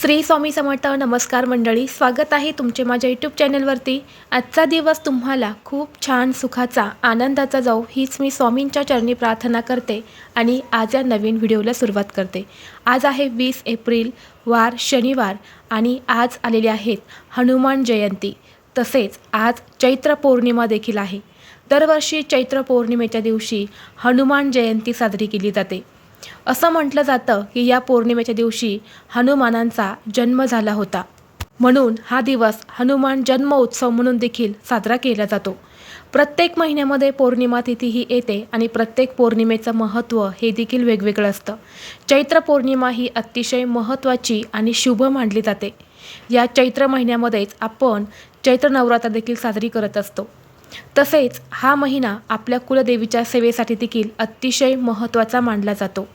श्री स्वामी समर्थ नमस्कार मंडळी. स्वागत आहे तुमचे माझ्या यूट्यूब चॅनलवरती आजचा दिवस तुम्हाला खूप छान सुखाचा आनंदाचा जाऊ हीच मी स्वामींच्या चरणी प्रार्थना करते आणि आज या नवीन व्हिडिओला सुरुवात करते. आज आहे वीस एप्रिल वार शनिवार आणि आज आलेले आहेत हनुमान जयंती. तसेच आज चैत्र पौर्णिमा देखील आहे. दरवर्षी चैत्र पौर्णिमेच्या दिवशी हनुमान जयंती साजरी केली जाते. असं म्हटलं जातं की या पौर्णिमेच्या दिवशी हनुमानांचा जन्म झाला होता. म्हणून हा दिवस हनुमान जन्म उत्सव म्हणून देखील साजरा केला जातो. प्रत्येक महिन्यामध्ये पौर्णिमा तिथी ही येते आणि प्रत्येक पौर्णिमेचं महत्त्व हे देखील वेगवेगळं असतं. चैत्र पौर्णिमा ही अतिशय महत्त्वाची आणि शुभ मानली जाते. या चैत्र महिन्यामध्येच आपण चैत्र नवरात्र देखील साजरी करत असतो. तसेच हा महिना आपल्या कुलदेवीच्या सेवेसाठी देखील अतिशय महत्त्वाचा मानला जातो.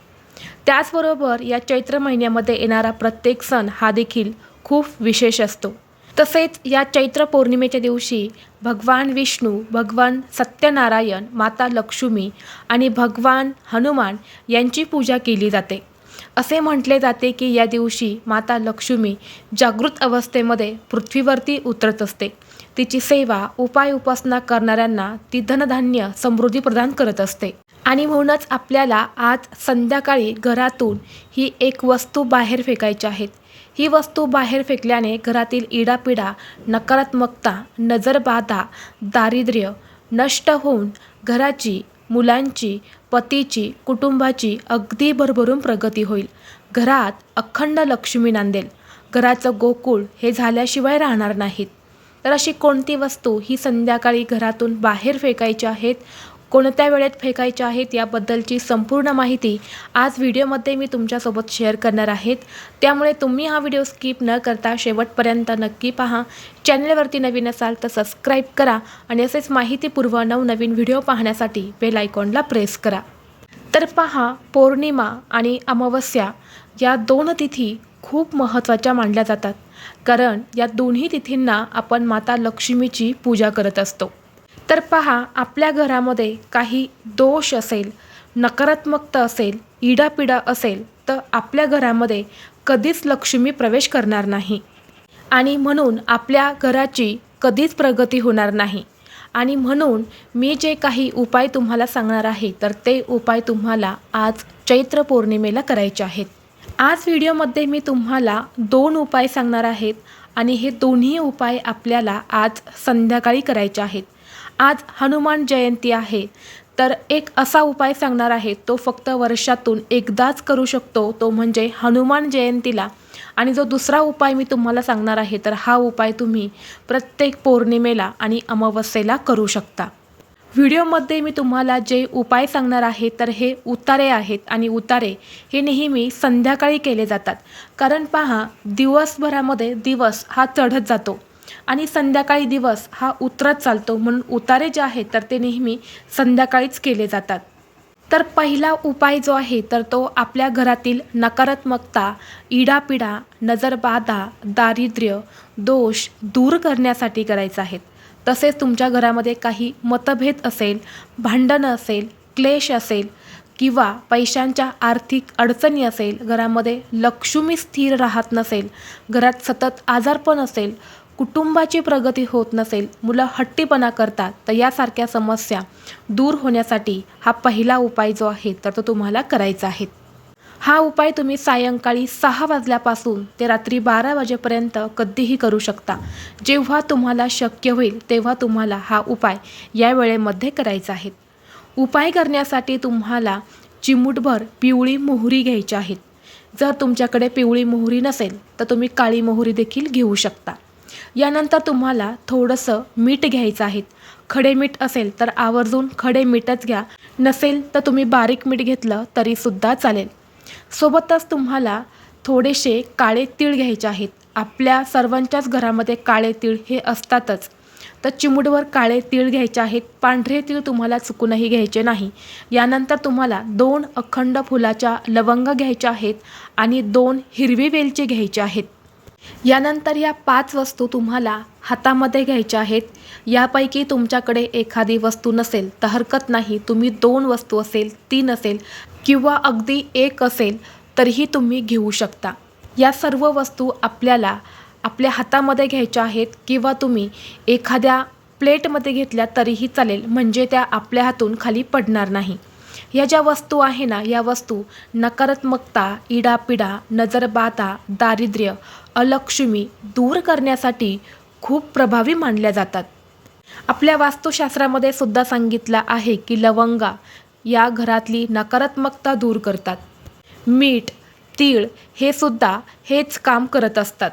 त्याचबरोबर या चैत्र महिन्यामध्ये येणारा प्रत्येक सण हा देखील खूप विशेष असतो. तसेच या चैत्र पौर्णिमेच्या दिवशी भगवान विष्णू भगवान सत्यनारायण माता लक्ष्मी आणि भगवान हनुमान यांची पूजा केली जाते. असे म्हटले जाते की या दिवशी माता लक्ष्मी जागृत अवस्थेमध्ये पृथ्वीवरती उतरत असते. तिची सेवा उपाय उपासना करणाऱ्यांना ती धनधान्य समृद्धी प्रदान करत असते. आणि म्हणूनच आपल्याला आज संध्याकाळी घरातून ही एक वस्तू बाहेर फेकायची आहेत ही वस्तू बाहेर फेकल्याने घरातील इडापिडा नकारात्मकता नजरबाधा दारिद्र्य नष्ट होऊन घराची मुलांची पतीची कुटुंबाची अगदी भरभरून प्रगती होईल. घरात अखंड लक्ष्मी नांदेल. घराचं गोकुळ हे झाल्याशिवाय राहणार नाहीत. तर अशी कोणती वस्तू ही संध्याकाळी घरातून बाहेर फेकायची आहेत? कोणत्या वेळेत फेकायच्या आहेत याबद्दलची संपूर्ण माहिती आज व्हिडिओमध्ये मी तुमच्यासोबत शेअर करणार आहेत. त्यामुळे तुम्ही हा व्हिडिओ स्किप न करता शेवटपर्यंत नक्की पहा. चॅनलवरती नवीन असाल तर सबस्क्राईब करा आणि असेच माहितीपूर्व नवनवीन व्हिडिओ पाहण्यासाठी बेल आयकॉनला प्रेस करा. तर पहा पौर्णिमा आणि अमावस्या या दोन तिथी खूप महत्त्वाच्या मानल्या जातात. कारण या दोन्ही तिथींना आपण माता लक्ष्मीची पूजा करत असतो. तर पहा आपल्या घरामध्ये काही दोष असेल नकारात्मकता असेल इडापिडा असेल तर आपल्या घरामध्ये कधीच लक्ष्मी प्रवेश करणार नाही. आणि म्हणून आपल्या घराची कधीच प्रगती होणार नाही. आणि म्हणून मी जे काही उपाय तुम्हाला सांगणार आहे तर ते उपाय तुम्हाला आज चैत्र पौर्णिमेला करायचे आहेत. आज व्हिडिओमध्ये मी तुम्हाला दोन उपाय सांगणार आहेत आणि हे दोन्ही उपाय आपल्याला आज संध्याकाळी करायचे आहेत. आज हनुमान जयंती आहे. तर एक असा उपाय सांगणार आहे तो फक्त वर्षातून एकदाच करू शकतो तो म्हणजे हनुमान जयंतीला. आणि जो दुसरा उपाय मी तुम्हाला सांगणार आहे तर हा उपाय तुम्ही प्रत्येक पौर्णिमेला आणि अमावस्येला करू शकता. व्हिडिओमध्ये मी तुम्हाला जे उपाय सांगणार आहे तर हे उतारे आहेत आणि उतारे हे नेहमी संध्याकाळी केले जातात. कारण पहा दिवसभरामध्ये दिवस हा चढत जातो. आणि संध्याकाळी दिवस हा उतरत चालतो म्हणून उतारे जे आहेत तर ते नेहमी संध्याकाळीच केले जातात. तर पहिला उपाय जो आहे तर तो आपल्या घरातील नकारात्मकता इडापिडा नजरबाधा दारिद्र्य दोष दूर करण्यासाठी करायचा आहे तसेच तुमच्या घरामध्ये काही मतभेद असेल भांडणं असेल क्लेश असेल किंवा पैशांच्या आर्थिक अडचणी असेल घरामध्ये लक्ष्मी स्थिर राहत नसेल घरात सतत आजारपण असेल कुटुंबाची प्रगती होत नसेल मुलं हट्टीपणा करतात तर यासारख्या समस्या दूर होण्यासाठी हा पहिला उपाय जो आहे तर तो तुम्हाला करायचा आहे. हा उपाय तुम्ही सायंकाळी सहा वाजल्यापासून ते रात्री बारा वाजेपर्यंत कधीही करू शकता. जेव्हा तुम्हाला शक्य होईल तेव्हा तुम्हाला हा उपाय या वेळेमध्ये करायचा आहे. उपाय करण्यासाठी तुम्हाला चिमूटभर पिवळी मोहरी घ्यायची आहेत जर तुमच्याकडे पिवळी मोहरी नसेल तर तुम्ही काळी मोहरी देखील घेऊ शकता. यानंतर तुम्हाला थोडंसं मीठ घ्यायचं आहे. खडे मीठ असेल तर आवर्जून खडे मीठच घ्या. नसेल तर तुम्ही बारीक मीठ घेतलं तरीसुद्धा चालेल. सोबतच तुम्हाला थोडेसे काळे तीळ घ्यायचे आहेत. आपल्या सर्वांच्याच घरामध्ये काळे तीळ हे असतातच. तर चिमुडवर काळे तीळ घ्यायचे आहेत. पांढरे तीळ तुम्हाला चुकूनही घ्यायचे नाही. यानंतर तुम्हाला दोन अखंड फुलाच्या लवंग घ्यायच्या आहेत आणि दोन हिरवी वेलचे घ्यायचे आहेत. यानंतर या पाच वस्तू तुम्हाला हातामध्ये घ्यायच्या आहेत. यापैकी तुमच्याकडे एखादी वस्तू नसेल तर हरकत नाही. तुम्ही दोन वस्तू असेल तीन असेल किंवा अगदी एक असेल तरीही तुम्ही घेऊ शकता. या सर्व वस्तू आपल्याला आपल्या हातामध्ये घ्यायच्या आहेत किंवा तुम्ही एखाद्या प्लेटमध्ये घेतल्या तरीही चालेल. म्हणजे त्या आपल्या हातून खाली पडणार नाही. या ज्या वस्तू आहे ना या वस्तू नकारात्मकता इडापिडा नजरबाधा दारिद्र्य अलक्ष्मी दूर करण्यासाठी खूप प्रभावी मानल्या जातात. आपल्या वास्तुशास्त्रामध्ये सुद्धा सांगितलं आहे की लवंगा या घरातली नकारात्मकता दूर करतात. मीठ तीळ हे सुद्धा हेच काम करत असतात.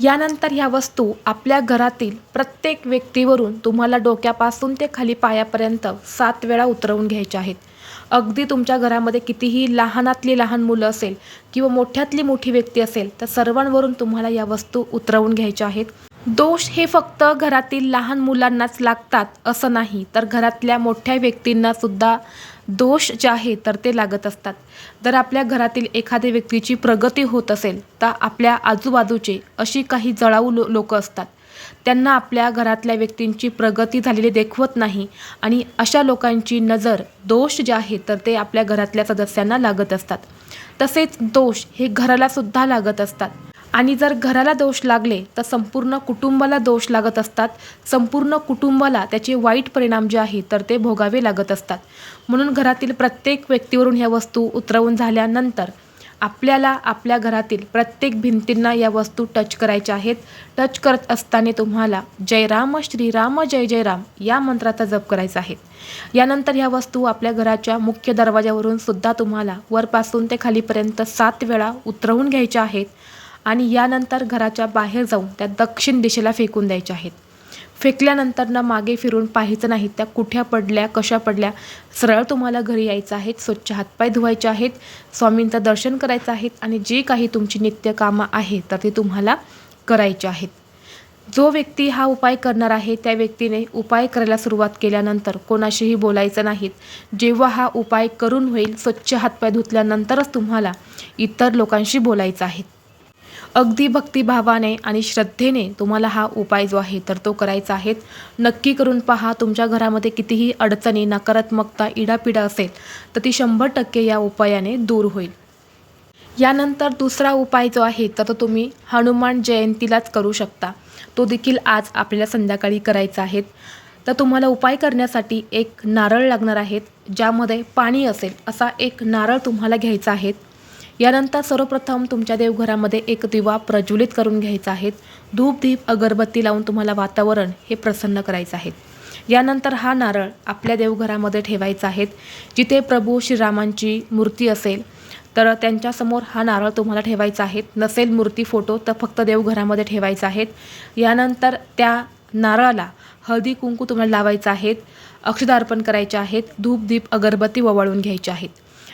यानंतर ह्या वस्तू आपल्या घरातील प्रत्येक व्यक्तीवरून तुम्हाला डोक्यापासून ते खाली पायापर्यंत सात वेळा उतरवून घ्यायच्या आहेत. अगदी तुमच्या घरामध्ये कितीही लहानातली लहान मुलं असेल किंवा मोठ्यातली मोठी व्यक्ती असेल तर सर्वांवरून तुम्हाला या वस्तू उतरवून घ्यायच्या आहेत. दोष हे फक्त घरातील लहान मुलांनाच लागतात असं नाही. तर घरातल्या मोठ्या व्यक्तींना सुद्धा दोष जे आहे तर ते लागत असतात. जर आपल्या घरातील एखाद्या व्यक्तीची प्रगती होत असेल तर आपल्या आजूबाजूचे अशी काही जळाऊ लो लोक असतात. त्यांना आपल्या घरातल्या व्यक्तींची प्रगती झालेली देखवत नाही आणि अशा लोकांची नजर दोष जे आहे तर ते आपल्या घरातल्या सदस्यांना लागत असतात. तसेच दोष हे घरालासुद्धा लागत असतात. आणि जर घराला दोष लागले तर संपूर्ण कुटुंबाला दोष लागत असतात. संपूर्ण कुटुंबाला त्याचे वाईट परिणाम जे आहे तर ते भोगावे लागत असतात. म्हणून घरातील प्रत्येक व्यक्तीवरून ह्या वस्तू उतरवून झाल्यानंतर आपल्याला आपल्या घरातील प्रत्येक भिंतींना या वस्तू टच करायच्या आहेत. टच करत असताना तुम्हाला जय राम श्रीराम जय जय राम या मंत्राचा जप करायचा आहे. यानंतर ह्या वस्तू आपल्या घराच्या मुख्य दरवाजावरून सुद्धा तुम्हाला वरपासून ते खालीपर्यंत सात वेळा उतरवून घ्यायच्या आहेत. आणि यानंतर घराच्या बाहेर जाऊन त्या दक्षिण दिशेला फेकून द्यायच्या आहेत. फेकल्यानंतर ना मागे फिरून पाहायचं नाही त्या कुठ्या पडल्या कशा पडल्या सरळ तुम्हाला घरी यायचं आहे स्वच्छ हातपाय धुवायचे आहेत स्वामींचं दर्शन करायचं आहे आणि जे काही तुमची नित्य कामं आहे तर ती तुम्हाला करायची आहेत. जो व्यक्ती हा उपाय करणार आहे त्या व्यक्तीने उपाय करायला सुरुवात केल्यानंतर कोणाशीही बोलायचं नाहीत जेव्हा हा उपाय करून होईल स्वच्छ हातपाय धुतल्यानंतरच तुम्हाला इतर लोकांशी बोलायचं आहे. अगदी भक्तिभावाने आणि श्रद्धेने तुम्हाला हा उपाय जो आहे तर तो करायचा आहे. नक्की करून पहा तुमच्या घरामध्ये कितीही अडचणी नकारात्मकता इडापिडा असेल तर ती शंभर टक्के या उपायाने दूर होईल. यानंतर दुसरा उपाय जो आहे तर तो तुम्ही हनुमान जयंतीलाच करू शकता. तो देखील आज आपल्याला संध्याकाळी करायचा आहे. तर तुम्हाला उपाय करण्यासाठी एक नारळ लागणार आहेत ज्यामध्ये पाणी असेल असा एक नारळ तुम्हाला घ्यायचा आहे. यानंतर सर्वप्रथम तुमच्या देवघरामध्ये एक दिवा प्रज्वलित करून घ्यायचा आहे. धूपदीप अगरबत्ती लावून तुम्हाला वातावरण हे प्रसन्न करायचं आहे. यानंतर हा नारळ आपल्या देवघरामध्ये ठेवायचा आहे. जिथे प्रभू श्रीरामांची मूर्ती असेल तर त्यांच्यासमोर हा नारळ तुम्हाला ठेवायचा आहे. नसेल मूर्ती फोटो तर फक्त देवघरामध्ये ठेवायचा आहे. यानंतर त्या नारळाला हळदी कुंकू तुम्हाला लावायचं आहेत अक्षदार्पण करायचे आहेत धूप दीप अगरबत्ती ववाळून घ्यायचे आहेत.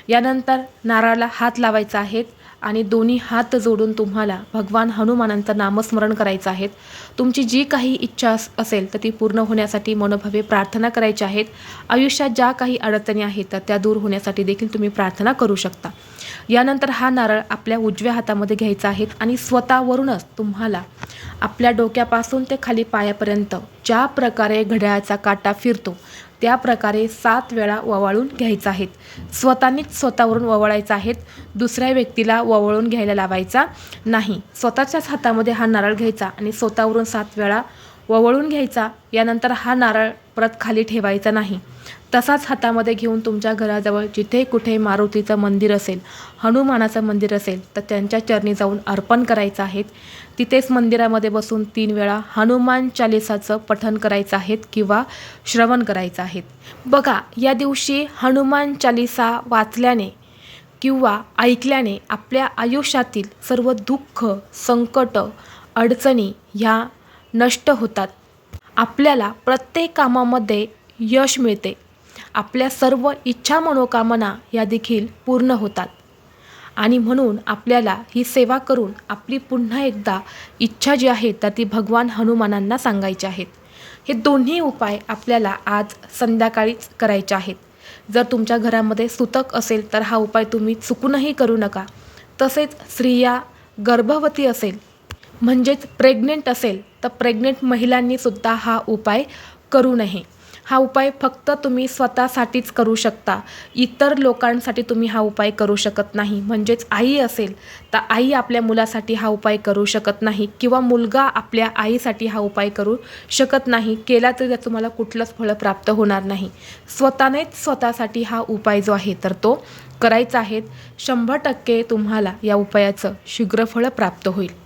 यानंतर नारळाला हात लावायचा आहेत आणि दोन्ही हात जोडून तुम्हाला भगवान हनुमानांचं नामस्मरण करायचं आहेत. तुमची जी काही इच्छा असेल तर ती पूर्ण होण्यासाठी मनोभावे प्रार्थना करायची आहेत. आयुष्यात ज्या काही अडचणी आहेत तर त्या दूर होण्यासाठी देखील तुम्ही प्रार्थना करू शकता. यानंतर हा नारळ आपल्या उजव्या हातामध्ये घ्यायचा आहे आणि स्वतःवरूनच तुम्हाला आपल्या डोक्यापासून ते खाली पायापर्यंत ज्या प्रकारे घड्याळाचा काटा फिरतो त्या प्रकारे सात वेळा ववाळून घ्यायचा आहेत. स्वतःनीच स्वतःवरून ववाळायचा आहेत. दुसऱ्या व्यक्तीला ववळून घ्यायला लावायचा नाही. स्वतःच्याच हातामध्ये हा नारळ घ्यायचा आणि स्वतःवरून सात वेळा ववळून घ्यायचा. यानंतर हा नारळ परत खाली ठेवायचा नाही. तसाच हातामध्ये घेऊन तुमच्या घराजवळ जिथे कुठे मारुतीचं मंदिर असेल हनुमानाचं मंदिर असेल तर त्यांच्या चरणी जाऊन अर्पण करायचं आहेत. तिथेच मंदिरामध्ये बसून तीन वेळा हनुमान चालिसाचं पठन करायचं आहेत किंवा श्रवण करायचं आहेत. बघा या दिवशी हनुमान चालिसा वाचल्याने किंवा ऐकल्याने आपल्या आयुष्यातील सर्व दुःख संकट अडचणी ह्या नष्ट होतात. आपल्याला प्रत्येक कामामध्ये यश मिळते. आपल्या सर्व इच्छा मनोकामना या देखील पूर्ण होतात. आणि म्हणून आपल्याला ही सेवा करून आपली पुन्हा एकदा इच्छा जी आहे तर ती भगवान हनुमानांना सांगायची आहेत. हे दोन्ही उपाय आपल्याला आज संध्याकाळीच करायचे आहेत. जर तुमच्या घरामध्ये सुतक असेल तर हा उपाय तुम्ही चुकूनही करू नका. तसेच स्त्रिया गर्भवती असेल म्हणजेच प्रेग्नेंट असेल तर प्रेग्नेंट महिलांनी सुद्धा हा उपाय करू नये. हा उपाय फक्त तुम्ही स्वतःसाठीच करू शकता. इतर लोकांसाठी तुम्ही हा उपाय करू शकत नाही. म्हणजेच आई असेल तर आई आपल्या मुलासाठी हा उपाय करू शकत नाही किंवा मुलगा आपल्या आईसाठी हा उपाय करू शकत नाही. केला तरी त्यात तुम्हाला कुठलंच फळ प्राप्त होणार नाही. स्वतःनेच स्वतःसाठी हा उपाय जो आहे तर तो करायचा आहे. शंभर टक्के तुम्हाला या उपायाचं शीघ्र फळ प्राप्त होईल.